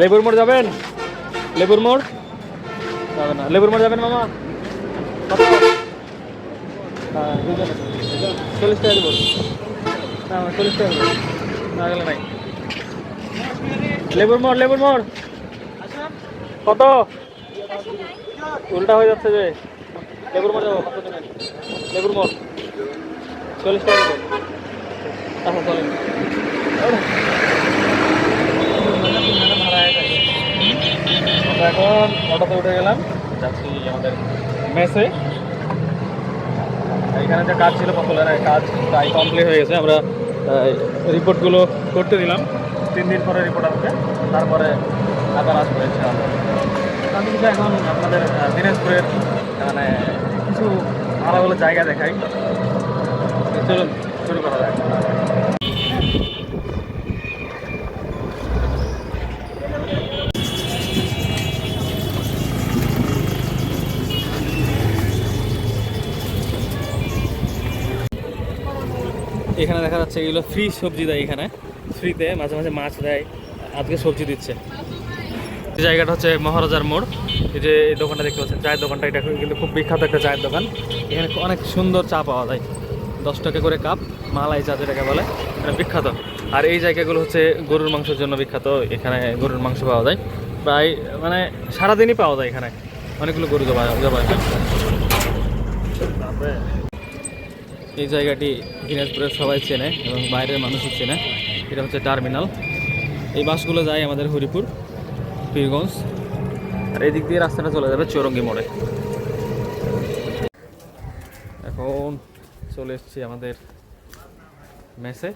লেবুর মোড় যাবেন? লেবুর মোড়? যাবেন না। লেবুর মোড় যাবেন মামা? হ্যাঁ চল্লিশ টাকা দেবো। চল্লিশ টাকা দেবো। নাই। লেবুর মোড় লেবুর মোড়। কত? উল্টা হয়ে যাচ্ছে যে। লেবুর মোড় যাব লেবুর মোড়। চল্লিশ টাকা আচ্ছা চলেন। আমরা এখন অটোতে উঠে গেলাম। যাচ্ছি আমাদের মেসে। এখানে যে কাজ ছিল পপুলার কাজ প্রায় কমপ্লিট হয়ে গেছে। আমরা রিপোর্টগুলো করতে দিলাম। তিন দিন পরে রিপোর্ট আসবে। তারপরে আবার আসবে ইনশাআল্লাহ। আমি কিন্তু এখন আপনাদের দিনাজপুরের মানে কিছু ভালো ভালো জায়গা দেখাই। চলুন, শুরু করা যায় এখানে দেখা যাচ্ছে এগুলো ফ্রি সবজি দেয় এখানে। ফ্রিতে মাঝে মাঝে মাছ দেয়, আজকে সবজি দিচ্ছে। জায়গাটা হচ্ছে মহারাজার মোড়। এই যে এই দোকানটা দেখতে পাচ্ছেন, চায়ের দোকানটা, এটা কিন্তু খুব বিখ্যাত একটা চায়ের দোকান। এখানে অনেক সুন্দর চা পাওয়া যায়। দশ টাকা করে কাপ, মালাই চা যেটাকে বলে, এটা বিখ্যাত। আর এই জায়গাগুলো হচ্ছে গরুর মাংসের জন্য বিখ্যাত। এখানে গরুর মাংস পাওয়া যায়। প্রায় মানে সারাদিনই পাওয়া যায় এখানে। অনেকগুলো গরু জবাই জবা তারপরে এই জায়গাটি দিনাজপুরের সবাই চেনে এবং বাইরের মানুষও চেনে। এটা হচ্ছে টার্মিনাল। এই বাসগুলো যায় আমাদের হরিপুর, পীরগঞ্জ। আর এই দিক দিয়ে রাস্তাটা চলে যাবে চৌরঙ্গি মোড়ে। এখন চলে এসছি আমাদের মেসে।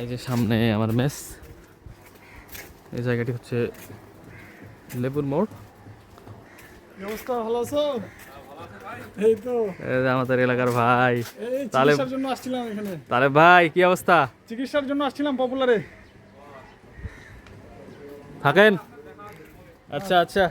এই যে সামনে আমার মেস। এই জায়গাটি হচ্ছে লেবুর মোড়। নমস্কার, ভালো আছো? আমাদের এলাকার ভাই। তাহলে- জন্য আসছিলাম এখানে। তাহলে ভাই কি অবস্থা? চিকিৎসার জন্য আসছিলাম পপুলারে। থাকেন? আচ্ছা আচ্ছা।